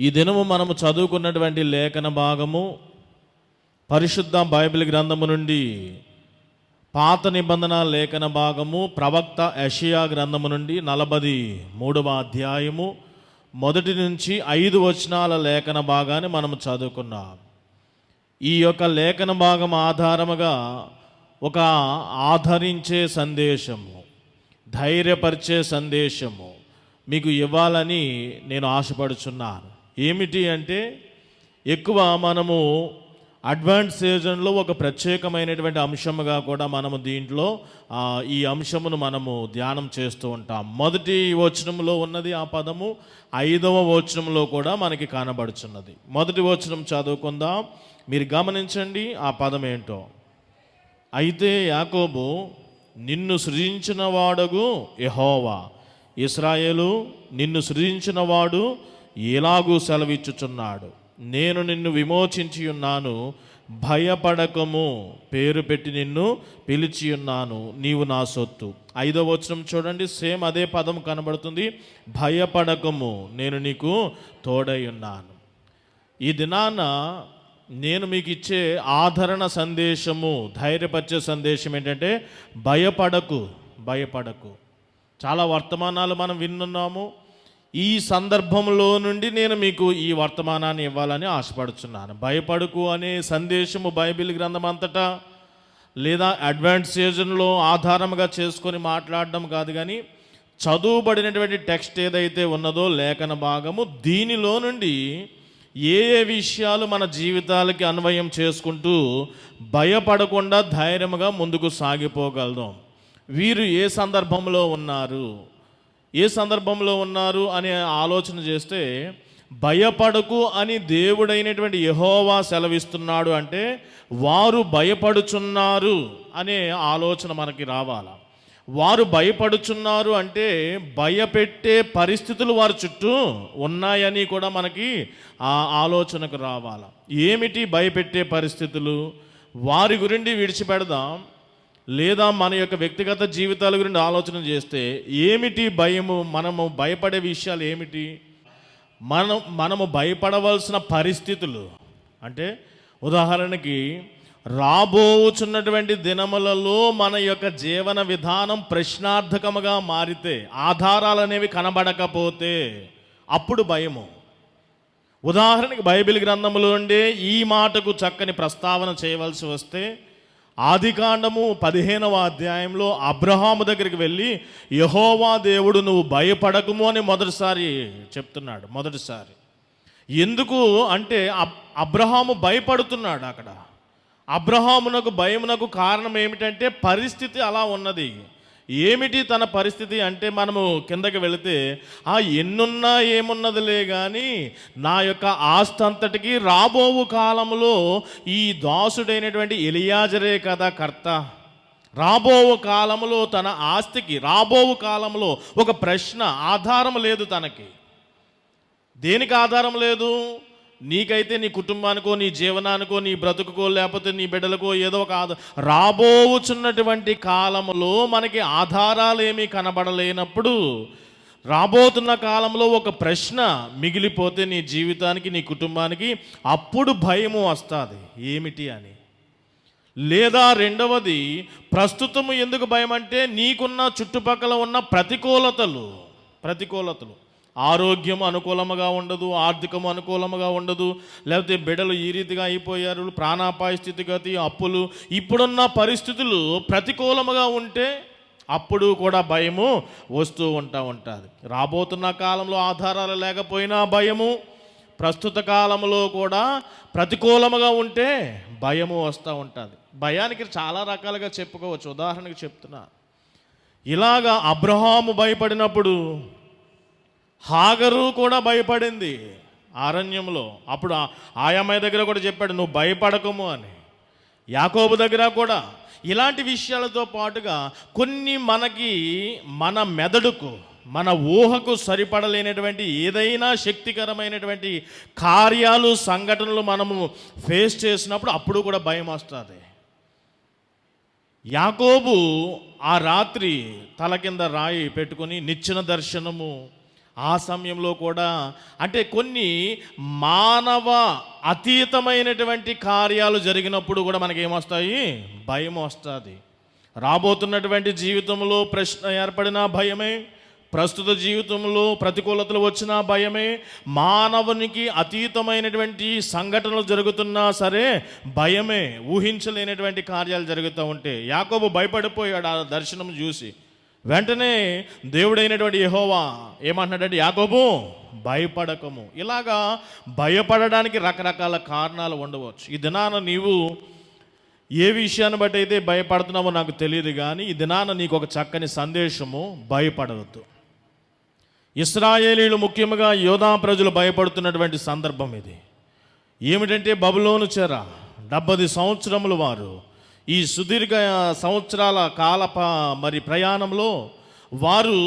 ఈ దినము మనము చదువుకున్నటువంటి లేఖన భాగము పరిశుద్ధ బైబిల్ గ్రంథము నుండి పాత నిబంధన లేఖన భాగము ప్రవక్త యషియా గ్రంథము నుండి నలభది మూడవ అధ్యాయము మొదటి నుంచి ఐదు వచనాల లేఖన భాగాన్ని మనం చదువుకున్నాం. ఈ యొక్క లేఖన భాగం ఆధారముగా ఒక ఆదరించే సందేశము ధైర్యపరిచే సందేశము మీకు ఇవ్వాలని నేను ఆశపడుచున్నాను. ఏమిటి అంటే ఎక్కువ మనము అడ్వాన్స్ సీజన్లో ఒక ప్రత్యేకమైనటువంటి అంశముగా కూడా మనము దీంట్లో ఈ అంశమును మనము ధ్యానం చేస్తూ ఉంటాం. మొదటి వచనంలో ఉన్నది ఆ పదము ఐదవ వచనంలో కూడా మనకి కనబడుచున్నది. మొదటి వచనం చదువుకుందాం. మీరు గమనించండి ఆ పదం ఏంటో అయితే యాకోబు నిన్ను సృజించిన వాడగు యహోవా. ఇస్రాయేలు నిన్ను సృజించిన వాడు ఎలాగూ సెలవిచ్చుచున్నాడు. నేను నిన్ను విమోచించి ఉన్నాను భయపడకము పేరు పెట్టి నిన్ను పిలిచి ఉన్నాను నీవు నా సొత్తు. ఐదో వచనం చూడండి సేమ్ అదే పదం కనబడుతుంది భయపడకము నేను నీకు తోడై ఉన్నాను. ఈ దినాన నేను మీకు ఇచ్చే ఆదరణ సందేశము ధైర్యపరిచే సందేశం ఏంటంటే భయపడకు భయపడకు. చాలా వర్తమానాలు మనం విన్నున్నాము ఈ సందర్భంలో నుండి నేను మీకు ఈ వర్తమానాన్ని ఇవ్వాలని ఆశపడుచున్నాను. భయపడుకు అనే సందేశము బైబిల్ గ్రంథం అంతటా లేదా అడ్వాన్స్ సీజన్లో ఆధారంగా చేసుకొని మాట్లాడడం కాదు కానీ చదువుబడినటువంటి టెక్స్ట్ ఏదైతే ఉన్నదో లేఖన భాగము దీనిలో నుండి ఏ ఏ విషయాలు మన జీవితాలకి అన్వయం చేసుకుంటూ భయపడకుండా ధైర్యంగా ముందుకు సాగిపోగలదాం వీరు ఏ సందర్భంలో ఉన్నారు? ఏ సందర్భంలో ఉన్నారు అనే ఆలోచన చేస్తే భయపడకు అని దేవుడైనటువంటి యహోవా సెలవిస్తున్నాడు అంటే వారు భయపడుచున్నారు అనే ఆలోచన మనకి రావాలి? వారు భయపడుచున్నారు అంటే భయపెట్టే పరిస్థితులు వారి చుట్టూ ఉన్నాయని కూడా మనకి ఆ ఆలోచనకు రావాలి? ఏమిటి భయపెట్టే పరిస్థితులు? వారి గురించి విడిచిపెడదాం. లేదా మన యొక్క వ్యక్తిగత జీవితాల గురించి ఆలోచన చేస్తే ఏమిటి భయము? మనము భయపడే విషయాలు ఏమిటి? మనం మనము భయపడవలసిన పరిస్థితులు. అంటే ఉదాహరణకి రాబోచున్నటువంటి దినములలో మన యొక్క జీవన విధానం ప్రశ్నార్థకముగా మారితే ఆధారాలు అనేవి కనబడకపోతే అప్పుడు భయము. ఉదాహరణకి బైబిల్ గ్రంథంలో ఉండే ఈ మాటకు చక్కని ప్రస్తావన చేయవలసి వస్తే ఆదికాండము పదిహేనవ అధ్యాయంలో అబ్రహాము దగ్గరికి వెళ్ళి యహోవా దేవుడు నువ్వు భయపడకము అని మొదటిసారి చెప్తున్నాడు మొదటిసారి. ఎందుకు అంటే అబ్ అబ్రహాము భయపడుతున్నాడు అక్కడ. అబ్రహామునకు భయమునకు కారణం ఏమిటంటే పరిస్థితి అలా ఉన్నది. ఏమిటి తన పరిస్థితి అంటే మనము కిందకి వెళితే ఆ ఎన్నున్నా ఏమున్నదిలే కానీ నా యొక్క ఆస్తి అంతటికి రాబోవు కాలంలో ఈ దాసుడైనటువంటి ఎలియాజరే కదా కర్త. రాబోవు కాలంలో తన ఆస్తికి రాబోవు కాలంలో ఒక ప్రశ్న ఆధారం లేదు తనకి. దేనికి ఆధారం లేదు? నీకైతే నీ కుటుంబానికో నీ జీవనానికో నీ బ్రతుకుకో లేకపోతే నీ బిడ్డలకో ఏదో ఒక ఆధార రాబోచున్నటువంటి కాలంలో మనకి ఆధారాలు ఏమీ కనబడలేనప్పుడు రాబోతున్న కాలంలో ఒక ప్రశ్న మిగిలిపోతే నీ జీవితానికి నీ కుటుంబానికి అప్పుడు భయము వస్తుంది. ఏమిటి అని? లేదా రెండవది ప్రస్తుతము ఎందుకు భయం అంటే నీకున్న చుట్టుపక్కల ఉన్న ప్రతికూలతలు ప్రతికూలతలు. ఆరోగ్యం అనుకూలముగా ఉండదు ఆర్థికము అనుకూలముగా ఉండదు. లేకపోతే బిడలు ఈ రీతిగా అయిపోయారు ప్రాణాపాయ స్థితిగతి అప్పులు. ఇప్పుడున్న పరిస్థితులు ప్రతికూలముగా ఉంటే అప్పుడు కూడా భయము వస్తూ ఉంటా ఉంటుంది. రాబోతున్న కాలంలో ఆధారాలు లేకపోయినా భయము. ప్రస్తుత కాలంలో కూడా ప్రతికూలముగా ఉంటే భయము వస్తూ ఉంటుంది. భయానికి చాలా రకాలుగా చెప్పుకోవచ్చు. ఉదాహరణకు చెప్తున్నా. ఇలాగా అబ్రహాము భయపడినప్పుడు హాగరు కూడా భయపడింది అరణ్యంలో. అప్పుడు ఆ- ఆయమ్మాయి దగ్గర కూడా చెప్పాడు నువ్వు భయపడకము అని. యాకోబు దగ్గర కూడా ఇలాంటి విషయాలతో పాటుగా కొన్ని మనకి మన మెదడుకు మన ఊహకు సరిపడలేనటువంటి ఏదైనా శక్తికరమైనటువంటి కార్యాలు సంఘటనలు మనము ఫేస్ చేసినప్పుడు అప్పుడు కూడా భయం వస్తుంది. యాకోబు ఆ రాత్రి తల కింద రాయి పెట్టుకొని నిచ్చిన దర్శనము ఆ సమయంలో కూడా అంటే కొన్ని మానవ అతీతమైనటువంటి కార్యాలు జరిగినప్పుడు కూడా మనకి ఏమొస్తాయి భయం వస్తుంది. రాబోతున్నటువంటి జీవితంలో ప్రశ్న ఏర్పడిన భయమే. ప్రస్తుత జీవితంలో ప్రతికూలతలు వచ్చిన భయమే. మానవునికి అతీతమైనటువంటి సంఘటనలు జరుగుతున్నా సరే భయమే. ఊహించలేనటువంటి కార్యాలు జరుగుతూ ఉంటే యాకోబు భయపడిపోయాడు ఆ దర్శనం చూసి. వెంటనే దేవుడైనటువంటి యహోవా ఏమంటున్నాడంటే యాకోబు భయపడకము. ఇలాగా భయపడడానికి రకరకాల కారణాలు ఉండవచ్చు. ఈ దినాన నీవు ఏ విషయాన్ని బట్టి అయితే భయపడుతున్నామో నాకు తెలియదు కానీ ఈ దినాన నీకు ఒక చక్కని సందేశము భయపడవద్దు. ఇస్రాయేలీలు ముఖ్యంగా యోధా ప్రజలు భయపడుతున్నటువంటి సందర్భం ఇది. ఏమిటంటే బబులోను చెర డెబ్బది సంవత్సరములు వారు ఈ సుదీర్ఘ సంవత్సరాల కాల మరి ప్రయాణంలో వారు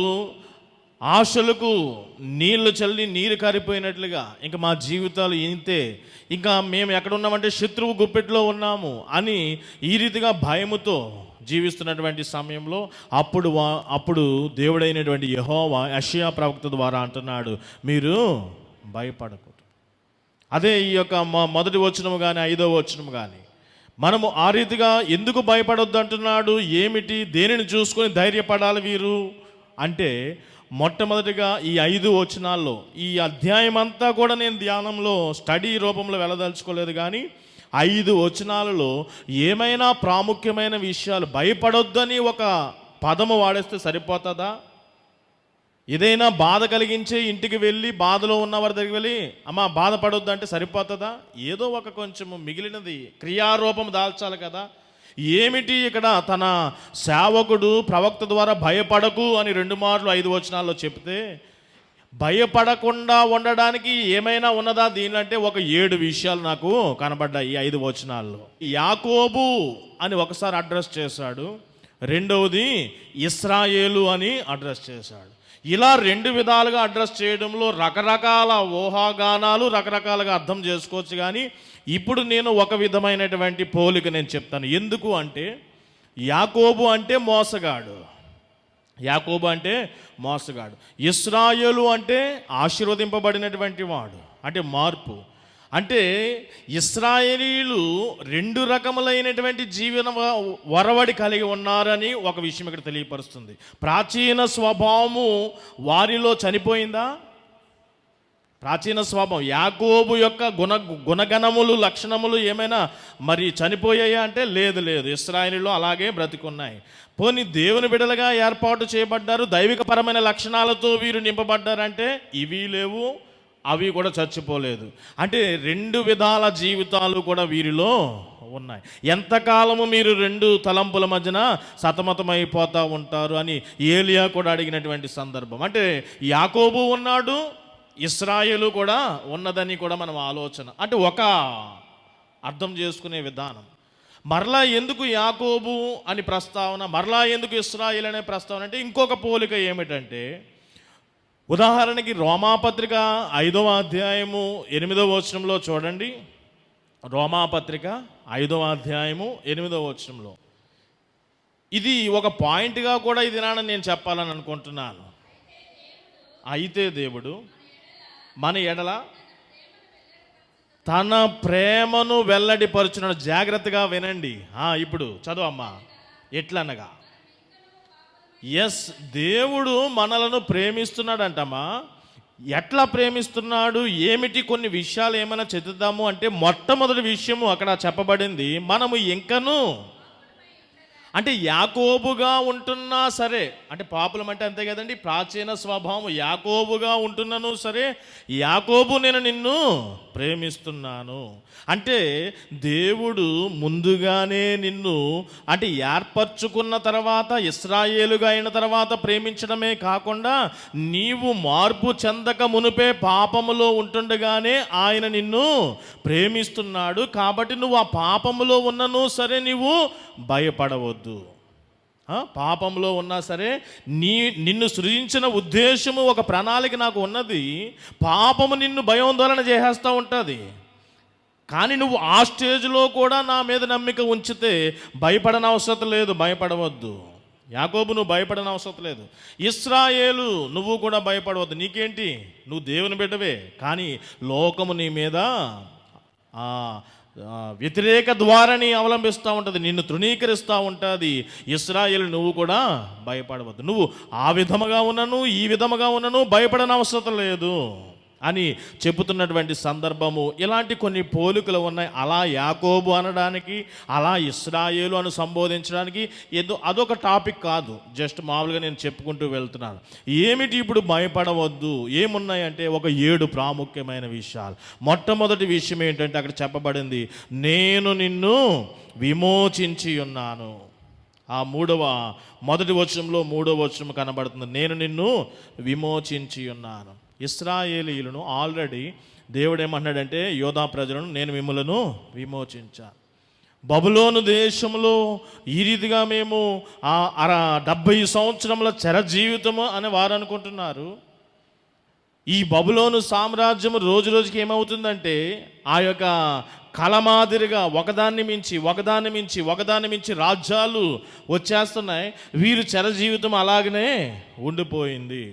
ఆశలకు నీళ్ళు చల్లి నీరు కారిపోయినట్లుగా ఇంకా మా జీవితాలు ఇంతే. ఇంకా మేము ఎక్కడ ఉన్నామంటే శత్రువు గుప్పెట్లో ఉన్నాము అని ఈ రీతిగా భయముతో జీవిస్తున్నటువంటి సమయంలో అప్పుడు వా- అప్పుడు దేవుడైనటువంటి యహోవా యషియా ప్రవక్త ద్వారా అంటున్నాడు మీరు భయపడకూడదు. అదే ఈ యొక్క మా మొదటి వచనము కానీ ఐదో వచనము కానీ మనము ఆ రీతిగా ఎందుకు భయపడొద్దు అంటున్నాడు? ఏమిటి? దేనిని చూసుకొని ధైర్యపడాలి వీరు? అంటే మొట్టమొదటిగా ఈ ఐదు వచనాల్లో ఈ అధ్యాయం అంతా కూడా నేను ధ్యానంలో స్టడీ రూపంలో వెళ్ళదలుచుకోలేదు కానీ ఐదు వచనాలలో ఏమైనా ప్రాముఖ్యమైన విషయాలు భయపడొద్దని ఒక పదము వాడేస్తే సరిపోతుందా? ఏదైనా బాధ కలిగించే ఇంటికి వెళ్ళి బాధలో ఉన్నవారి దగ్గరికి వెళ్ళి అమ్మ బాధపడొద్దు అంటే సరిపోతుందా? ఏదో ఒక కొంచెం మిగిలినది క్రియారూపం దాల్చాలి కదా. ఏమిటి ఇక్కడ తన సేవకుడు ప్రవక్త ద్వారా భయపడకు అని రెండు మార్లు ఐదు వచనాల్లో చెప్తే భయపడకుండా ఉండడానికి ఏమైనా ఉన్నదా? దీనిలంటే ఒక ఏడు విషయాలు నాకు కనబడ్డాయి ఈ ఐదు వచనాల్లో. యాకోబు అని ఒకసారి అడ్రస్ చేశాడు. రెండవది ఇస్రాయేలు అని అడ్రస్ చేశాడు. ఇలా రెండు విధాలుగా అడ్రస్ చేయడంలో రకరకాల ఊహాగానాలు రకరకాలుగా అర్థం చేసుకోవచ్చు కానీ ఇప్పుడు నేను ఒక విధమైనటువంటి పోలిక నేను చెప్తాను. ఎందుకు అంటే యాకోబు అంటే మోసగాడు. యాకోబు అంటే మోసగాడు. ఇస్రాయేలు అంటే ఆశీర్వదింపబడినటువంటి వాడు. అంటే మార్పు. అంటే ఇస్రాయేలీలు రెండు రకములైనటువంటి జీవన వరవడి కలిగి ఉన్నారని ఒక విషయం ఇక్కడ తెలియపరుస్తుంది. ప్రాచీన స్వభావము వారిలో చనిపోయిందా? ప్రాచీన స్వభావం. యాకోబు యొక్క గుణ గుణగణములు లక్షణములు ఏమైనా మరి చనిపోయాయా అంటే లేదు లేదు. ఇస్రాయలీలో అలాగే బ్రతికున్నాయి. పోనీ దేవుని బిడలుగా ఏర్పాటు చేయబడ్డారు దైవికపరమైన లక్షణాలతో వీరు నింపబడ్డారంటే ఇవి లేవు. అవి కూడా చచ్చిపోలేదు. అంటే రెండు విధాల జీవితాలు కూడా వీరిలో ఉన్నాయి. ఎంతకాలము మీరు రెండు తలంపుల మధ్యన సతమతమైపోతూ ఉంటారు అని ఏలియా కూడా అడిగినటువంటి సందర్భం. అంటే యాకోబు ఉన్నాడు ఇస్రాయేలు కూడా ఉన్నదని కూడా మనం ఆలోచన. అంటే ఒక అర్థం చేసుకునే విధానం. మరలా ఎందుకు యాకోబు అని ప్రస్తావన మరలా ఎందుకు ఇస్రాయిల్ అనే ప్రస్తావన? అంటే ఇంకొక పోలిక ఏమిటంటే ఉదాహరణకి రోమాపత్రిక ఐదవ అధ్యాయము ఎనిమిదవ వచనంలో చూడండి. రోమాపత్రిక ఐదవ అధ్యాయము ఎనిమిదవ వచనంలో. ఇది ఒక పాయింట్గా కూడా ఇది నాన్న నేను చెప్పాలని అనుకుంటున్నాను. అయితే దేవుడు మన ఎడల తన ప్రేమను వెల్లడిపరుచున్నాడు జాగ్రత్తగా వినండి. ఇప్పుడు ఇప్పుడు చదువమ్మా. ఎట్లనగా? ఎస్ దేవుడు మనలను ప్రేమిస్తున్నాడంటమ్మా. ఎట్లా ప్రేమిస్తున్నాడు? ఏమిటి కొన్ని విషయాలు ఏమైనా చెందుతాము అంటే మొట్టమొదటి విషయము అక్కడ చెప్పబడింది మనము ఇంకను. అంటే యాకోబుగా ఉంటున్నా సరే అంటే పాపులం అంటే అంతే కదండి ప్రాచీన స్వభావం యాకోబుగా ఉంటున్నాను సరే యాకోబు నేను నిన్ను ప్రేమిస్తున్నాను. అంటే దేవుడు ముందుగానే నిన్ను అంటే ఏర్పరచుకున్న తర్వాత ఇస్రాయేలుగా అయిన తర్వాత ప్రేమించడమే కాకుండా నీవు మార్పు చెందక మునుపే పాపములో ఉంటుండగానే ఆయన నిన్ను ప్రేమిస్తున్నాడు. కాబట్టి నువ్వు ఆ పాపములో ఉన్నను సరే నీవు భయపడవద్దు. పాపంలో ఉన్నా సరే నీ నిన్ను సృజించిన ఉద్దేశము ఒక ప్రణాళిక నాకు ఉన్నది. పాపము నిన్ను భయోందోళన చేసేస్తూ ఉంటుంది. కానీ నువ్వు ఆ స్టేజ్లో కూడా నా మీద నమ్మిక ఉంచితే భయపడనవసరం లేదు భయపడవద్దు. యాకోబు నువ్వు భయపడన అవసరం లేదు. ఇస్రాయేలు నువ్వు కూడా భయపడవద్దు. నీకేంటి? నువ్వు దేవుని బిడ్డవే. కానీ లోకము నీ మీద ఆ, వ్యతిరేక ద్వారాని అవలంబిస్తూ ఉంటుంది. నిన్ను తృణీకరిస్తూ ఉంటుంది. ఇస్రాయేల్ నువ్వు కూడా భయపడవద్దు. నువ్వు ఆ విధముగా ఉన్నను ఈ విధముగా ఉన్నను భయపడని అవసరం లేదు. అని చెబుతున్నటువంటి సందర్భము. ఇలాంటి కొన్ని పోలికలు ఉన్నాయి. అలా యాకోబు అనడానికి అలా ఇస్రాయేలు అని సంబోధించడానికి ఏదో అదొక టాపిక్ కాదు. జస్ట్ మామూలుగా నేను చెప్పుకుంటూ వెళ్తున్నాను. ఏమిటి ఇప్పుడు భయపడవద్దు? ఏమున్నాయంటే ఒక ఏడు ప్రాముఖ్యమైన విషయాలు. మొట్టమొదటి విషయం ఏంటంటే అక్కడ చెప్పబడింది నేను నిన్ను విమోచించి ఉన్నాను. ఆ మూడవ మొదటి వచనంలో మూడవ వచనం కనబడుతుంది. నేను నిన్ను విమోచించి ఉన్నాను. ఇస్రాయేలీలను ఆల్రెడీ దేవుడు ఏమన్నాడంటే యోధా ప్రజలను నేను మిమ్మలను విమోచించాను బబులోను దేశంలో ఈ రీతిగా మేము ఆ అర డెబ్బై సంవత్సరముల చెర జీవితము అని వారు అనుకుంటున్నారు. ఈ బబులోను సామ్రాజ్యం రోజు రోజుకి ఏమవుతుందంటే ఆ యొక్క కళ మాదిరిగా ఒకదాన్ని మించి ఒకదాన్ని మించి ఒకదాన్ని మించి రాజ్యాలు వచ్చేస్తున్నాయి. వీరు చెర జీవితం అలాగనే ఉండిపోయింది.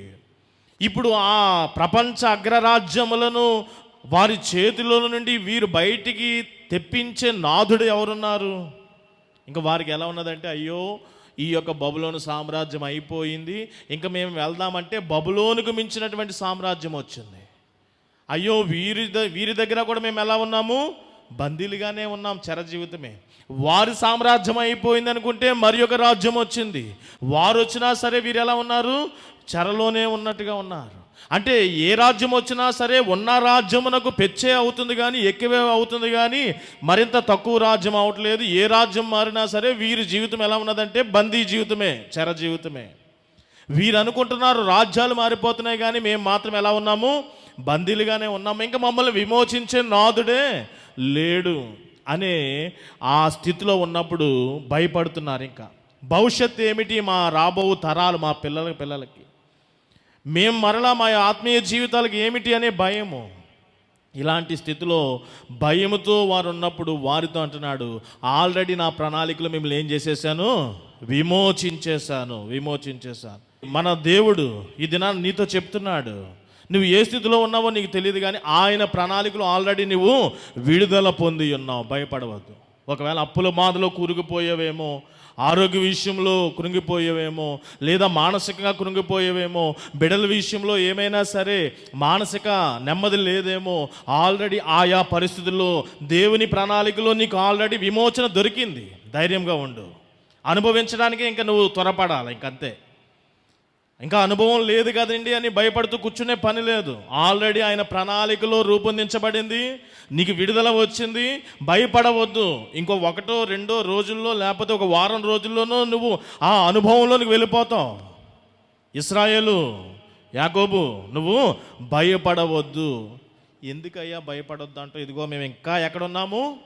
ఇప్పుడు ఆ ప్రపంచ అగ్రరాజ్యములను వారి చేతిలో నుండి వీరు బయటికి తెప్పించే నాథుడు ఎవరున్నారు? ఇంకా వారికి ఎలా ఉన్నదంటే అయ్యో ఈ యొక్క బబులోను సామ్రాజ్యం అయిపోయింది. ఇంకా మేము వెళ్దామంటే బబులోనుకు మించినటువంటి సామ్రాజ్యం వచ్చింది. అయ్యో వీరి ద- వీరి దగ్గర కూడా మేము ఎలా ఉన్నాము? బందీలుగానే ఉన్నాం చిరజీవితమే వారి సామ్రాజ్యం అయిపోయింది అనుకుంటే మరి ఒక రాజ్యం వచ్చింది. వారు వచ్చినా సరే వీరు ఎలా ఉన్నారు? చెరలోనే ఉన్నట్టుగా ఉన్నారు. అంటే ఏ రాజ్యం వచ్చినా సరే ఉన్న రాజ్యమునకు పెచ్చే అవుతుంది కానీ ఎక్కువే అవుతుంది కానీ మరింత తక్కువ రాజ్యం అవట్లేదు. ఏ రాజ్యం మారినా సరే వీరి జీవితం ఎలా ఉన్నదంటే బందీ జీవితమే చెర జీవితమే. వీరు అనుకుంటున్నారు రాజ్యాలు మారిపోతున్నాయి కానీ మేము మాత్రం ఎలా ఉన్నాము? బందీలుగానే ఉన్నాము. ఇంకా మమ్మల్ని విమోచించే నాదుడే లేడు అనే ఆ స్థితిలో ఉన్నప్పుడు భయపడుతున్నారు ఇంకా. భవిష్యత్తు ఏమిటి? మా రాబో తరాలు మా పిల్లల పిల్లలకి. మేము మరలా మా ఆత్మీయ జీవితాలకు ఏమిటి అనే భయము. ఇలాంటి స్థితిలో భయముతో వారు ఉన్నప్పుడు వారితో అంటున్నాడు ఆల్రెడీ నా ప్రణాళికలు మిమ్మల్ని ఏం చేసేసాను? విమోచించేశాను విమోచించేశాను. మన దేవుడు ఈ దినాన్ని నీతో చెప్తున్నాడు నువ్వు ఏ స్థితిలో ఉన్నావో నీకు తెలియదు కానీ ఆయన ప్రణాళికలు ఆల్రెడీ నువ్వు విడుదల పొంది ఉన్నావు. భయపడవద్దు. ఒకవేళ అప్పుల మాదలో కూరుకుపోయావేమో ఆరోగ్య విషయంలో కృంగిపోయేవేమో లేదా మానసికంగా కృంగిపోయేవేమో బిడల విషయంలో ఏమైనా సరే మానసిక నెమ్మది లేదేమో ఆల్రెడీ ఆయా పరిస్థితుల్లో దేవుని ప్రణాళికలో నీకు ఆల్రెడీ విమోచన దొరికింది. ధైర్యంగా ఉండు. అనుభవించడానికే ఇంకా నువ్వు త్వరపడాలి ఇంకంతే. ఇంకా అనుభవం లేదు కదండి అని భయపడుతూ కూర్చునే పని లేదు. ఆల్రెడీ ఆయన ప్రణాళికలో రూపొందించబడింది. నీకు విడుదల వచ్చింది. భయపడవద్దు. ఇంకో ఒకటో రెండో రోజుల్లో లేకపోతే ఒక వారం రోజుల్లోనూ నువ్వు ఆ అనుభవంలోనికి వెళ్ళిపోతావు. ఇస్రాయేలు యాకోబు నువ్వు భయపడవద్దు. ఎందుకయ్యా భయపడొద్దు అంటూ ఇదిగో మేము ఇంకా ఎక్కడున్నాము?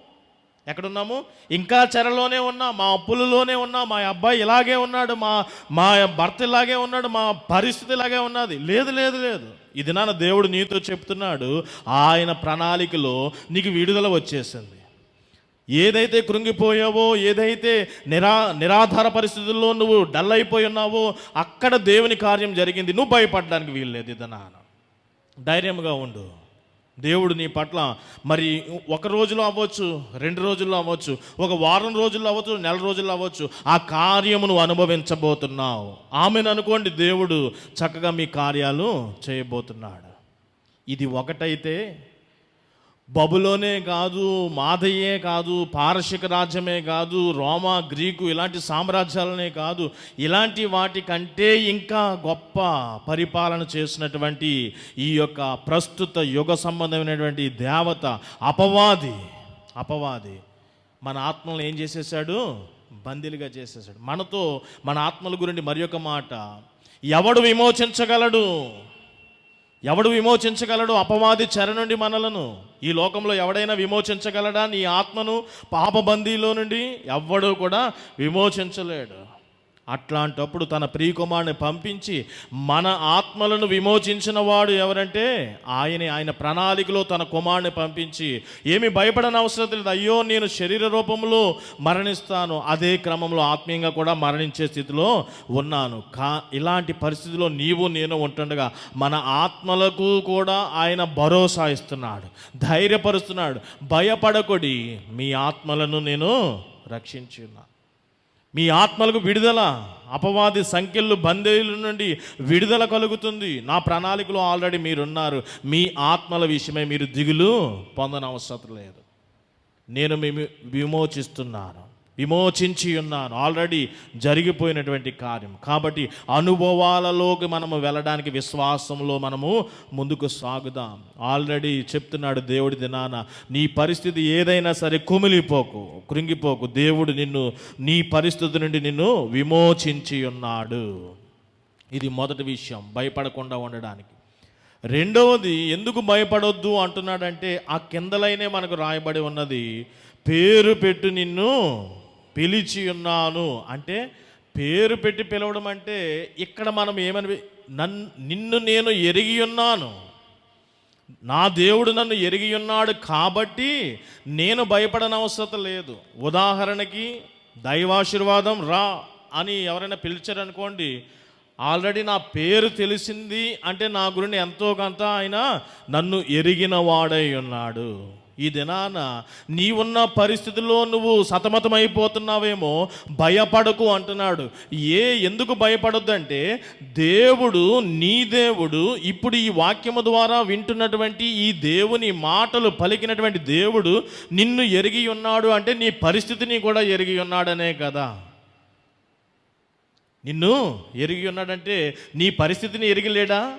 ఎక్కడున్నాము? ఇంకా చెరలోనే ఉన్నా మా అప్పులలోనే ఉన్నా మా అబ్బాయి ఇలాగే ఉన్నాడు మా మా భర్త ఇలాగే ఉన్నాడు మా పరిస్థితి ఇలాగే ఉన్నది. లేదు లేదు లేదు. ఇది నాన్న దేవుడు నీతో చెప్తున్నాడు ఆయన ప్రణాళికలో నీకు విడుదల వచ్చేసింది. ఏదైతే కృంగిపోయావో ఏదైతే నిరా నిరాధార పరిస్థితుల్లో నువ్వు డల్ అయిపోయి ఉన్నావో అక్కడ దేవుని కార్యం జరిగింది. నువ్వు భయపడడానికి వీల్లేదు ఇది నాన్న. ధైర్యంగా ఉండు. దేవుడు నీ పట్ల మరి ఒక రోజులో అవ్వచ్చు రెండు రోజుల్లో అవ్వచ్చు ఒక వారం రోజుల్లో అవ్వచ్చు నెల రోజుల్లో అవ్వచ్చు ఆ కార్యము నువ్వు అనుభవించబోతున్నావు. ఆమెను అనుకోండి దేవుడు చక్కగా మీ కార్యాలు చేయబోతున్నాడు. ఇది ఒకటైతే బబులోనే కాదు మాధయ్యే కాదు పారసిక రాజ్యమే కాదు రోమా గ్రీకు ఇలాంటి సామ్రాజ్యాలనే కాదు. ఇలాంటి వాటి కంటే ఇంకా గొప్ప పరిపాలన చేసినటువంటి ఈ యొక్క ప్రస్తుత యుగ సంబంధమైనటువంటి దేవత అపవాది. అపవాది. మన ఆత్మలను ఏం చేసేసాడు బందీలుగా చేసేసాడు మనతో మన ఆత్మల గురించి మరి ఒక మాట. ఎవడు విమోచించగలడు? ఎవడు విమోచించగలడు అపవాది చెర నుండి మనలను? ఈ లోకంలో ఎవడైనా విమోచించగలడా? నీ ఆత్మను పాపబందీలో నుండి ఎవ్వడూ కూడా విమోచించలేడు. అట్లాంటప్పుడు తన ప్రియకుమారుని పంపించి మన ఆత్మలను విమోచించిన వాడు ఎవరంటే ఆయనే. ఆయన ప్రణాళికలో తన కుమారుని పంపించి ఏమి భయపడని అవసరం లేదు. అయ్యో నేను శరీర రూపంలో మరణిస్తాను. అదే క్రమంలో ఆత్మీయంగా కూడా మరణించే స్థితిలో ఉన్నాను. కా ఇలాంటి పరిస్థితిలో నీవు నేను ఉంటుండగా మన ఆత్మలకు కూడా ఆయన భరోసా ఇస్తున్నాడు. ధైర్యపరుస్తున్నాడు. భయపడకొడి. మీ ఆత్మలను నేను రక్షించి ఉన్నాను మీ ఆత్మలకు విడుదల అపవాది సంఖ్యలు బందీల నుండి విడుదల కలుగుతుంది. నా ప్రణాళికలో ఆల్రెడీ మీరున్నారు. మీ ఆత్మల విషయమై మీరు దిగులు పొందనవసరం లేదు. నేను మేము విమోచిస్తున్నాను. విమోచించి ఉన్నాను ఆల్రెడీ జరిగిపోయినటువంటి కార్యం. కాబట్టి అనుభవాలలోకి మనము వెళ్ళడానికి విశ్వాసంలో మనము ముందుకు సాగుదాం. ఆల్రెడీ చెప్తున్నాడు దేవుడి దినాన నీ పరిస్థితి ఏదైనా సరే కుమిలిపోకు కృంగిపోకు. దేవుడు నిన్ను నీ పరిస్థితి నుండి నిన్ను విమోచించి ఉన్నాడు ఇది మొదటి విషయం భయపడకుండా ఉండడానికి. రెండవది ఎందుకు భయపడొద్దు? అంటున్నాడంటే ఆ కిందలైనే మనకు రాయబడి ఉన్నది. పేరు పెట్టు నిన్ను పిలిచి ఉన్నాను అంటే పేరు పెట్టి పిలవడం అంటే ఇక్కడ మనం ఏమని నన్ను నిన్ను నేను ఎరిగి ఉన్నాను. నా దేవుడు నన్ను ఎరిగి ఉన్నాడు కాబట్టి నేను భయపడనవసరం లేదు. ఉదాహరణకి దైవాశీర్వాదం రా అని ఎవరైనా పిలిచారనుకోండి ఆల్రెడీ నా పేరు తెలిసింది అంటే నా గురిని ఎంతో కొంత ఆయన నన్ను ఎరిగిన వాడై ఉన్నాడు. ఈ దినాన నీవున్న పరిస్థితుల్లో నువ్వు సతమతమైపోతున్నావేమో భయపడకు అంటున్నాడు. ఏ ఎందుకు భయపడొద్దంటే దేవుడు నీ దేవుడు ఇప్పుడు ఈ వాక్యము ద్వారా వింటున్నటువంటి ఈ దేవుని మాటలు పలికినటువంటి దేవుడు నిన్ను ఎరిగి ఉన్నాడు అంటే నీ పరిస్థితిని కూడా ఎరిగి ఉన్నాడనే కదా. నిన్ను ఎరిగి ఉన్నాడంటే నీ పరిస్థితిని ఎరిగిలేడా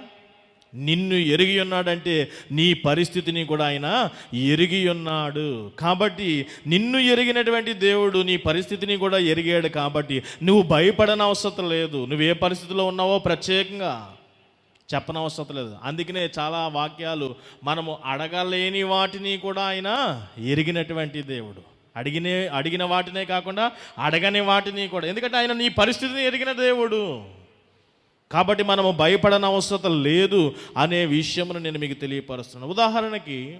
నిన్ను ఎరిగి ఉన్నాడంటే నీ పరిస్థితిని కూడా ఆయన ఎరిగి ఉన్నాడు. కాబట్టి నిన్ను ఎరిగినటువంటి దేవుడు నీ పరిస్థితిని కూడా ఎరిగాడు కాబట్టి నువ్వు భయపడనవసరం లేదు. నువ్వు ఏ పరిస్థితిలో ఉన్నావో ప్రత్యేకంగా చెప్పనవసరం లేదు. అందుకనే చాలా వాక్యాలు మనము అడగలేని వాటిని కూడా ఆయన ఎరిగినటువంటి దేవుడు. అడిగినే అడిగిన వాటినే కాకుండా అడగని వాటిని కూడా. ఎందుకంటే ఆయన నీ పరిస్థితిని ఎరిగిన దేవుడు. కాబట్టి మనము భయపడన అవసరత లేదు అనే విషయమును నేను మీకు తెలియపరుస్తున్నాను. ఉదాహరణకి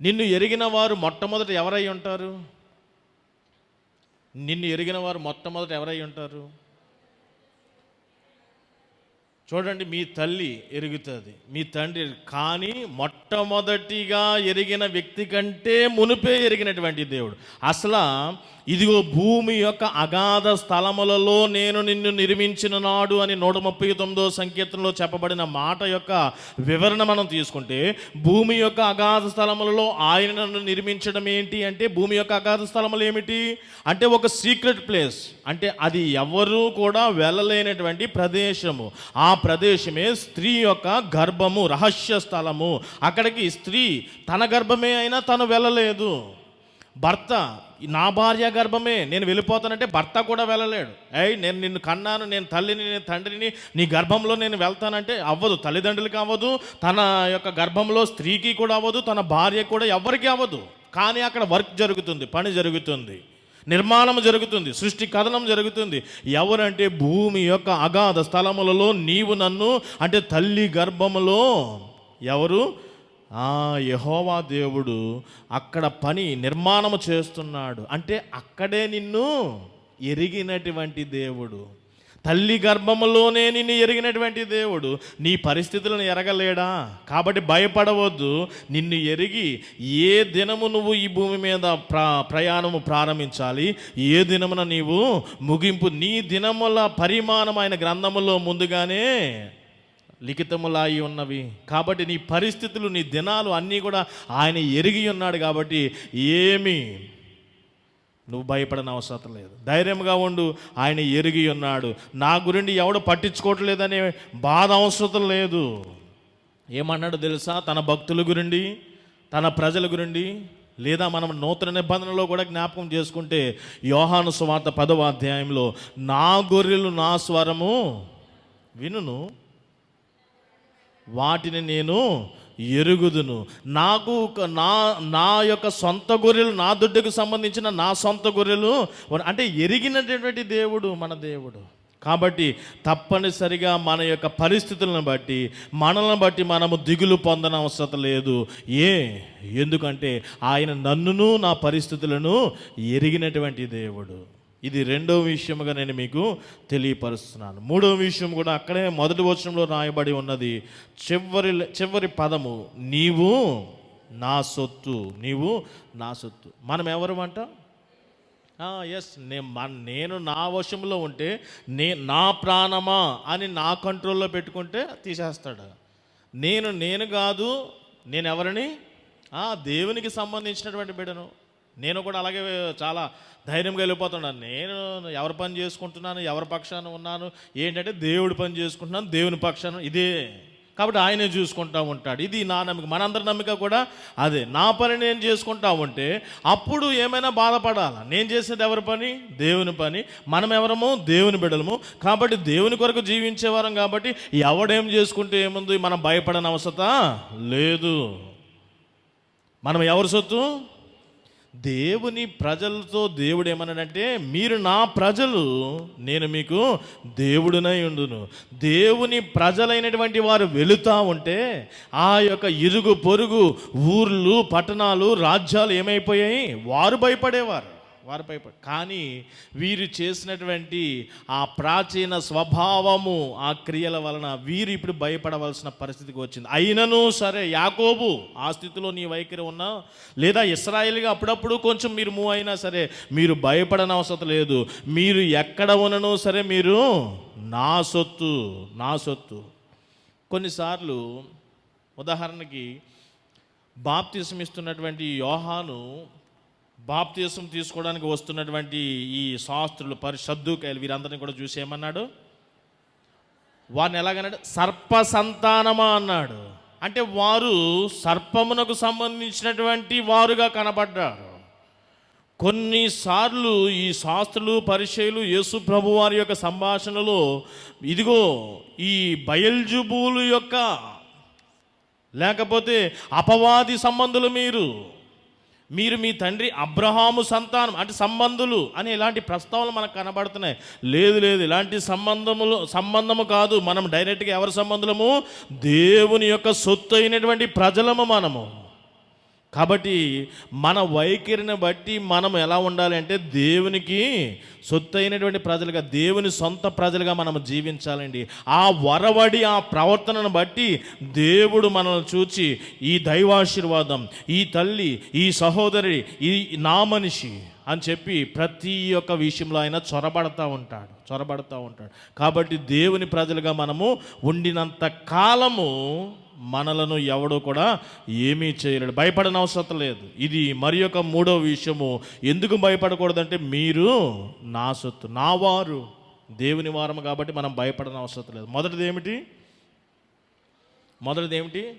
నిన్ను ఎరిగిన వారు మొట్టమొదట ఎవరై ఉంటారు? నిన్ను ఎరిగిన వారు మొట్టమొదట ఎవరై ఉంటారు? చూడండి మీ తల్లి ఎరుగుతుంది మీ తండ్రి కానీ మొట్టమొదటిగా ఎరిగిన వ్యక్తి కంటే మునిపే ఎరిగినటువంటి దేవుడు. అసలు ఇదిగో భూమి యొక్క అగాధ స్థలములలో నేను నిన్ను నిర్మించిన నాడు అని నూట ముప్పై తొమ్మిదో సంకీర్తనలో చెప్పబడిన మాట యొక్క వివరణ మనం తీసుకుంటే భూమి యొక్క అగాధ స్థలములలో ఆయన నన్ను నిర్మించడం ఏంటి అంటే భూమి యొక్క అగాధ స్థలములు ఏమిటి? అంటే ఒక సీక్రెట్ ప్లేస్. అంటే అది ఎవరూ కూడా వెళ్ళలేనటువంటి ప్రదేశము. ఆ ప్రదేశమే స్త్రీ యొక్క గర్భము రహస్య స్థలము. అక్కడికి స్త్రీ తన గర్భమే అయినా తను వెళ్ళలేదు. భర్త నా భార్య గర్భమే నేను వెళ్ళిపోతానంటే భర్త కూడా వెళ్ళలేడు. అయ్యి నేను నిన్ను కన్నాను నేను తల్లిని నేను తండ్రిని నీ గర్భంలో నేను వెళ్తానంటే అవ్వదు. తల్లిదండ్రులకి అవ్వదు తన యొక్క గర్భంలో స్త్రీకి కూడా అవ్వదు తన భార్య కూడా ఎవరికి అవ్వదు. కానీ అక్కడ వర్క్ జరుగుతుంది పని జరుగుతుంది నిర్మాణం జరుగుతుంది సృష్టి కథనం జరుగుతుంది. ఎవరంటే భూమి యొక్క అగాధ స్థలములలో నీవు నన్ను అంటే తల్లి గర్భములో ఎవరు? యహోవా దేవుడు అక్కడ పని నిర్మాణము చేస్తున్నాడు. అంటే అక్కడే నిన్ను ఎరిగినటువంటి దేవుడు. తల్లి గర్భములోనే నిన్ను ఎరిగినటువంటి దేవుడు. నీ పరిస్థితులను ఎరగలేడా? కాబట్టి భయపడవద్దు. నిన్ను ఎరిగి ఏ దినము నువ్వు ఈ భూమి మీద ప్ర ప్రయాణము ప్రారంభించాలి? ఏ దినమున నీవు ముగింపు? నీ దినముల పరిమాణమైన గ్రంథములో ముందుగానే లిఖితములాయి ఉన్నవి. కాబట్టి నీ పరిస్థితులు నీ దినాలు అన్నీ కూడా ఆయన ఎరిగి ఉన్నాడు కాబట్టి ఏమి నువ్వు భయపడని అవసరం లేదు. ధైర్యంగా ఉండు ఆయన ఎరిగి ఉన్నాడు. నా గురించి ఎవడు పట్టించుకోవట్లేదనే బాధ అవసరం లేదు. ఏమన్నాడు తెలుసా? తన భక్తుల గురించి తన ప్రజల గురించి లేదా మనం నూతన నిబంధనలో కూడా జ్ఞాపకం చేసుకుంటే యోహాను సువార్త పదవ అధ్యాయంలో నా గొర్రెలు నా స్వరము వినును. వాటిని నేను ఎరుగుదును. నాకు నా నా యొక్క సొంత గొర్రెలు నా దుడ్డుకు సంబంధించిన నా సొంత గొర్రెలు అంటే ఎరిగినటువంటి దేవుడు మన దేవుడు. కాబట్టి తప్పనిసరిగా మన యొక్క పరిస్థితులను బట్టి మనల్ని బట్టి మనము దిగులు పొందనవసరం లేదు. ఏ? ఎందుకంటే ఆయన నన్నును నా పరిస్థితులను ఎరిగినటువంటి దేవుడు. ఇది రెండవ విషయముగా నేను మీకు తెలియపరుస్తున్నాను. మూడో విషయం కూడా అక్కడే మొదటి వచనంలో రాయబడి ఉన్నది. చివరి చివరి పదము నీవు నా సొత్తు నీవు నా సొత్తు. మనం ఎవరు అంట? ఎస్ నేను నా వశంలో ఉంటే నే నా ప్రాణమా అని నా కంట్రోల్లో పెట్టుకుంటే తీసేస్తాడు. నేను నేను కాదు నేను ఎవరిని? దేవునికి సంబంధించినటువంటి బిడ్డను. నేను కూడా అలాగే చాలా ధైర్యంగా వెళ్ళిపోతున్నాను. నేను ఎవరి పని చేసుకుంటున్నాను ఎవరి పక్షాన ఉన్నాను ఏంటంటే దేవుడి పని చేసుకుంటున్నాను దేవుని పక్షాన ఇదే. కాబట్టి ఆయనే చూసుకుంటా ఉంటాడు. ఇది నా నమ్మిక. మనందరి నమ్మిక కూడా అదే. నా పని నేను చేసుకుంటా ఉంటే అప్పుడు ఏమైనా బాధపడాలా? నేను చేసేది ఎవరి పని? దేవుని పని. మనం ఎవరము? దేవుని బిడలము కాబట్టి దేవుని కొరకు జీవించేవారం కాబట్టి ఎవడేం చేసుకుంటే ఏముంది? మనం భయపడని అవసరం లేదు. మనం ఎవరి సొత్తు? దేవుని ప్రజలతో దేవుడు ఏమన్నాడంటే మీరు నా ప్రజలు నేను మీకు దేవుడునై ఉండును. దేవుని ప్రజలైనటువంటి వారు వెళుతూ ఉంటే ఆ యొక్క ఇరుగు పొరుగు ఊర్లు పట్టణాలు రాజ్యాలు ఏమైపోయాయి? వారు భయపడేవారు. వారు భయపడ కానీ వీరు చేసినటువంటి ఆ ప్రాచీన స్వభావము ఆ క్రియల వలన వీరు ఇప్పుడు భయపడవలసిన పరిస్థితికి వచ్చింది. అయినను సరే యాకోబు ఆ స్థితిలో నీ వైఖరి ఉన్నా లేదా ఇస్రాయిల్గా అప్పుడప్పుడు కొంచెం మీరు మూవ్ అయినా సరే మీరు భయపడని అవసరం లేదు. మీరు ఎక్కడ ఉన్ననో సరే మీరు నా సొత్తు నా సొత్తు. కొన్నిసార్లు ఉదాహరణకి బాప్తిసం ఇస్తున్నటువంటి యోహాను బాప్తీసం తీసుకోవడానికి వస్తున్నటువంటి ఈ శాస్త్రులు పరిశబ్దుకాయలు వీరందరినీ కూడా చూసి ఏమన్నాడు? వారిని ఎలాగన్నాడు? సర్ప సంతానమా అన్నాడు. అంటే వారు సర్పమునకు సంబంధించినటువంటి వారుగా కనబడ్డారు. కొన్నిసార్లు ఈ శాస్త్రులు పరిచయులు యేసు ప్రభు వారి యొక్క సంభాషణలో ఇదిగో ఈ బయల్జుబూలు యొక్క లేకపోతే అపవాది సంబంధులు మీరు. మీరు మీ తండ్రి అబ్రహాము సంతానం అంటే సంబంధులు అని ఇలాంటి ప్రస్తావనలు మనకు కనబడుతున్నాయి. లేదు లేదు ఇలాంటి సంబంధములు సంబంధము కాదు. మనం డైరెక్ట్గా ఎవరి సంబంధులము? దేవుని యొక్క సొత్తు అయినటువంటి ప్రజలము మనము. కాబట్టి మన వైఖరిని బట్టి మనం ఎలా ఉండాలి అంటే దేవునికి సొత్తైనటువంటి ప్రజలుగా దేవుని సొంత ప్రజలుగా మనం జీవించాలండి. ఆ వరవడి ఆ ప్రవర్తనను బట్టి దేవుడు మనల్ని చూచి ఈ దైవాశీర్వాదం ఈ తల్లి ఈ సహోదరి ఈ నా మనిషి అని చెప్పి ప్రతి ఒక్క విషయంలో ఆయన చొరబడతా ఉంటాడు చొరబడతా ఉంటాడు. కాబట్టి దేవుని ప్రజలుగా మనము ఉండినంత కాలము మనలను ఎవడో కూడా ఏమీ చేయలేడు. భయపడన అవసరం లేదు. ఇది మరి యొక్క మూడో విషయము. ఎందుకు భయపడకూడదంటే మీరు నా సొత్తు నా వారు దేవుని వారము కాబట్టి మనం భయపడన అవసరం లేదు. మొదటిది ఏమిటి? మొదటిది ఏమిటి?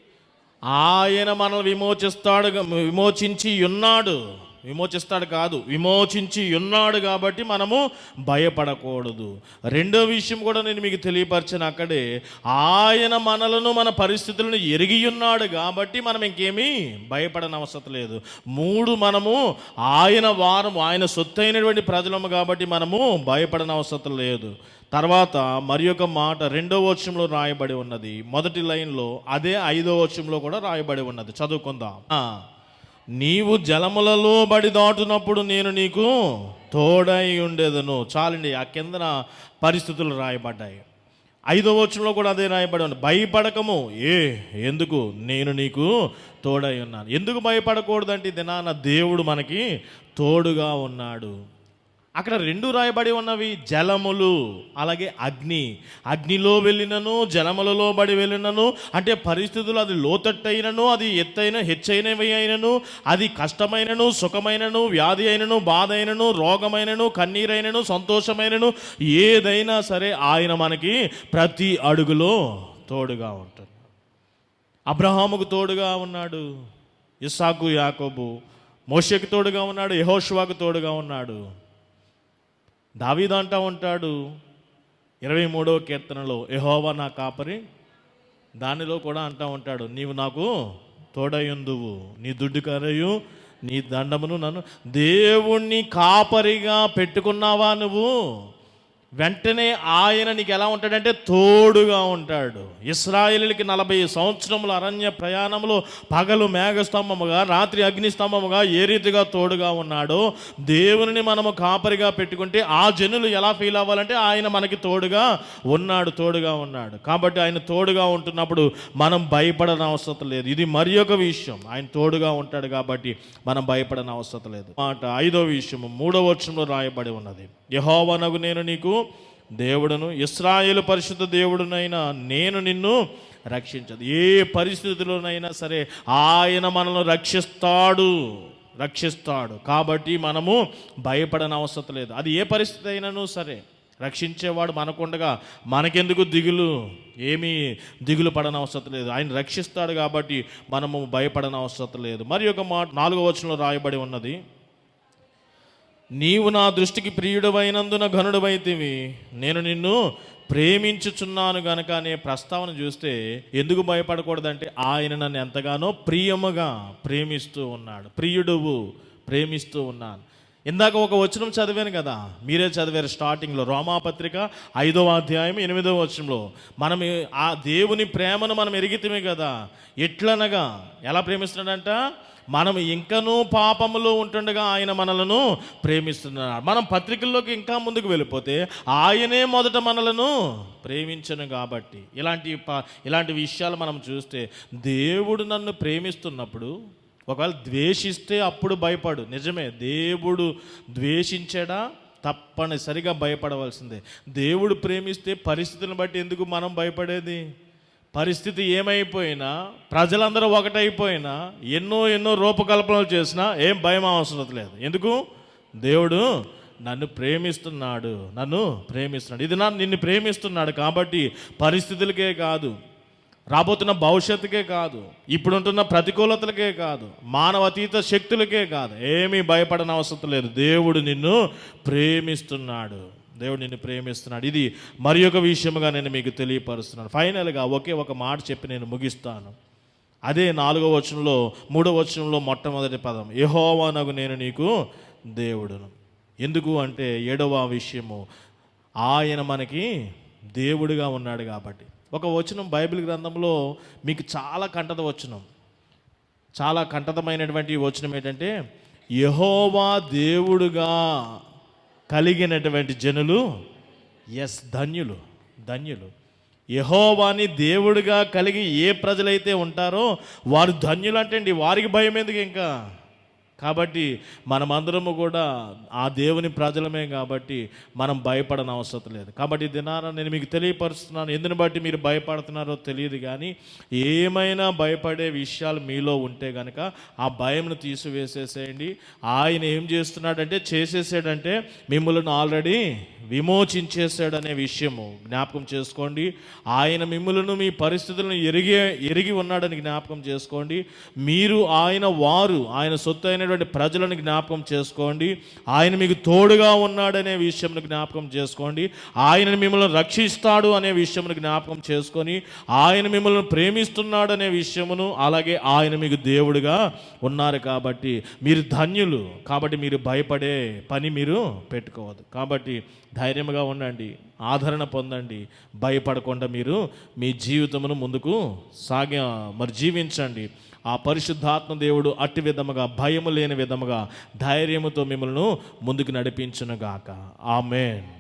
ఆయన మనల్ని విమోచిస్తాడు విమోచించి ఉన్నాడు. విమోచిస్తాడు కాదు విమోచించి ఉన్నాడు కాబట్టి మనము భయపడకూడదు. రెండో విషయం కూడా నేను మీకు తెలియపరిచిన అక్కడే ఆయన మనలను మన పరిస్థితులను ఎరిగి ఉన్నాడు కాబట్టి మనం ఇంకేమీ భయపడని అవసరం లేదు. మూడు మనము ఆయన వారం ఆయన సొత్తైనటువంటి ప్రజలము కాబట్టి మనము భయపడని అవసరం లేదు. తర్వాత మరి ఒక మాట రెండో వచనంలో రాయబడి ఉన్నది. మొదటి లైన్లో అదే ఐదో వచనంలో కూడా రాయబడి ఉన్నది. చదువుకుందాం. నీవు జలములలో బడి దాటునప్పుడు నేను నీకు తోడై ఉండేదను. చాలండి ఆ కిందన పరిస్థితులు రాయబడ్డాయి. ఐదో వచనంలో కూడా అదే రాయబడి ఉంది. భయపడకము. ఏ ఎందుకు? నేను నీకు తోడై ఉన్నాను. ఎందుకు భయపడకూడదంటే దినాన దేవుడు మనకి తోడుగా ఉన్నాడు. అక్కడ రెండు రాయబడి ఉన్నవి జలములు అలాగే అగ్ని. అగ్నిలో వెళ్ళినను జలములలో బడి వెళ్ళినను అంటే పరిస్థితులు అది లోతట్టయినను అది ఎత్తైన హెచ్చైనవి అయినను అది కష్టమైనను సుఖమైనను వ్యాధి అయినను బాధ అయినను రోగమైనను కన్నీరైనను సంతోషమైనను ఏదైనా సరే ఆయన మనకి ప్రతి అడుగులో తోడుగా ఉంటాడు. అబ్రహాముకు తోడుగా ఉన్నాడు ఇస్సాకు యాకోబు మోషకు తోడుగా ఉన్నాడు యహోష్వాకు తోడుగా ఉన్నాడు. దావీదు అంటా ఉంటాడు ఇరవై మూడవ కీర్తనలో యహోవా నా కాపరి. దానిలో కూడా అంటా ఉంటాడు నీవు నాకు తోడయుందువు నీ దుడ్డు కరయు నీ దండమును నన్ను దేవుణ్ణి కాపరిగా పెట్టుకున్నావా నువ్వు? వెంటనే ఆయన నీకు ఎలా ఉంటాడంటే తోడుగా ఉంటాడు. ఇస్రాయేలీలకి నలభై సంవత్సరముల అరణ్య ప్రయాణంలో పగలు మేఘస్తంభముగా రాత్రి అగ్నిస్తంభముగా ఏ రీతిగా తోడుగా ఉన్నాడో దేవుని మనము కాపరిగా పెట్టుకుంటే ఆ జనులు ఎలా ఫీల్ అవ్వాలంటే ఆయన మనకి తోడుగా ఉన్నాడు తోడుగా ఉన్నాడు. కాబట్టి ఆయన తోడుగా ఉంటున్నప్పుడు మనం భయపడని అవసరం లేదు. ఇది మరి ఒక విషయం. ఆయన తోడుగా ఉంటాడు కాబట్టి మనం భయపడని అవసరం లేదు. మాట ఐదో విషయము మూడో వర్షంలో రాయబడి ఉన్నది. యహోవనగు నేను నీకు దేవుడును ఇస్రాయేల్ పరిశుద్ధ దేవుడునైనా నేను నిన్ను రక్షించదు. ఏ పరిస్థితిలోనైనా సరే ఆయన మనల్ని రక్షిస్తాడు రక్షిస్తాడు. కాబట్టి మనము భయపడని అవసరం లేదు. అది ఏ పరిస్థితి అయినను సరే రక్షించేవాడు మనకుండగా మనకెందుకు దిగులు? ఏమీ దిగులు పడని అవసరం లేదు. ఆయన రక్షిస్తాడు కాబట్టి మనము భయపడని అవసరం లేదు. మరి ఒక మాట నాలుగో వచనంలో రాయబడి ఉన్నది నీవు నా దృష్టికి ప్రియుడవైనందున ఘనుడవైతివి. నేను నిన్ను ప్రేమించుచున్నాను గనక అనే ప్రస్తావన చూస్తే ఎందుకు భయపడకూడదంటే ఆయన నన్ను ఎంతగానో ప్రియముగా ప్రేమిస్తూ ఉన్నాడు. ప్రియుడువు ప్రేమిస్తూ ఉన్నాను. ఇందాక ఒక వచనం చదివాను కదా. మీరే చదివారు స్టార్టింగ్లో. రోమాపత్రిక ఐదవ అధ్యాయం ఎనిమిదవ వచనంలో. మనం ఆ దేవుని ప్రేమను మనం ఎరిగితమే కదా. ఎట్లనగా? ఎలా ప్రేమిస్తున్నాడంట? మనం ఇంకనూ పాపములో ఉంటుండగా ఆయన మనలను ప్రేమిస్తున్నాడు. మనం పత్రికల్లోకి ఇంకా ముందుకు వెళ్ళిపోతే ఆయనే మొదట మనలను ప్రేమించను కాబట్టి. ఇలాంటి ప- ఇలాంటి విషయాలు మనం చూస్తే దేవుడు నన్ను ప్రేమిస్తున్నప్పుడు ఒకవేళ ద్వేషిస్తే అప్పుడు భయపడు. నిజమే దేవుడు ద్వేషించడా? తప్పనిసరిగా భయపడవలసిందే. దేవుడు ప్రేమిస్తే పరిస్థితులను బట్టి ఎందుకు మనం భయపడేది? పరిస్థితి ఏమైపోయినా ప్రజలందరూ ఒకటైపోయినా ఎన్నో ఎన్నో రూపకల్పనలు చేసినా ఏం భయం అవసరం లేదు. ఎందుకు? దేవుడు నన్ను ప్రేమిస్తున్నాడు నన్ను ప్రేమిస్తున్నాడు. ఇది నా నిన్ను ప్రేమిస్తున్నాడు కాబట్టి పరిస్థితులకే కాదు. రాబోతున్న భవిష్యత్తుకే కాదు ఇప్పుడుంటున్న ప్రతికూలతలకే కాదు మానవతీత శక్తులకే కాదు ఏమీ భయపడన అవసరం లేదు. దేవుడు నిన్ను ప్రేమిస్తున్నాడు. దేవుడు నిన్ను ప్రేమిస్తున్నాడు. ఇది మరి ఒక విషయముగా నేను మీకు తెలియపరుస్తున్నాను. ఫైనల్గా ఒకే ఒక మాట చెప్పి నేను ముగిస్తాను. అదే నాలుగో వచనంలో మూడో వచనంలో మొట్టమొదటి పదం యహోవానగు నేను నీకు దేవుడును. ఎందుకు అంటే ఏడవ విషయము ఆయన మనకి దేవుడిగా ఉన్నాడు కాబట్టి. ఒక వచనం బైబిల్ గ్రంథంలో మీకు చాలా కంటద వచనం. చాలా కంటతమైనటువంటి వచనం ఏంటంటే యహోవా దేవుడుగా కలిగినటువంటి జనులు ఎస్ ధన్యులు ధన్యులు. యహోవాని దేవుడిగా కలిగి ఏ ప్రజలైతే ఉంటారో వారు ధన్యులు అంటే అండి వారికి భయం ఎందుకు ఇంకా? కాబట్టి మనమందరము కూడా ఆ దేవుని ప్రజలమే కాబట్టి మనం భయపడన అవసరం లేదు. కాబట్టి దినాన నేను మీకు తెలియపరుస్తున్నాను. ఎందుని బట్టి మీరు భయపడుతున్నారో తెలియదు కానీ ఏమైనా భయపడే విషయాలు మీలో ఉంటే కనుక ఆ భయంను తీసివేసేసేయండి. ఆయన ఏం చేస్తున్నాడంటే చేసేసాడంటే మిమ్మల్ని ఆల్రెడీ విమోచించేసాడనే విషయము జ్ఞాపకం చేసుకోండి. ఆయన మిమ్మలను మీ పరిస్థితులను ఎరిగే ఎరిగి ఉన్నాడని జ్ఞాపకం చేసుకోండి. మీరు ఆయన వారు ఆయన సొత్తు అయినటువంటి ప్రజలను జ్ఞాపకం చేసుకోండి. ఆయన మీకు తోడుగా ఉన్నాడనే విషయంను జ్ఞాపకం చేసుకోండి. ఆయన మిమ్మల్ని రక్షిస్తాడు అనే విషయమును జ్ఞాపకం చేసుకొని ఆయన మిమ్మల్ని ప్రేమిస్తున్నాడు అనే విషయమును అలాగే ఆయన మీకు దేవుడుగా ఉన్నారు కాబట్టి మీరు ధన్యులు. కాబట్టి మీరు భయపడే పని మీరు పెట్టుకోవద్దు. కాబట్టి ధైర్యంగా ఉండండి. ఆదరణ పొందండి. భయపడకుండా మీరు మీ జీవితమును ముందుకు సాగ మరి జీవించండి. ఆ పరిశుద్ధాత్మ దేవుడు అట్టి విధముగా భయము లేని విధముగా ధైర్యముతో మిమ్మల్ని ముందుకు నడిపించునుగాక ఆమెన్.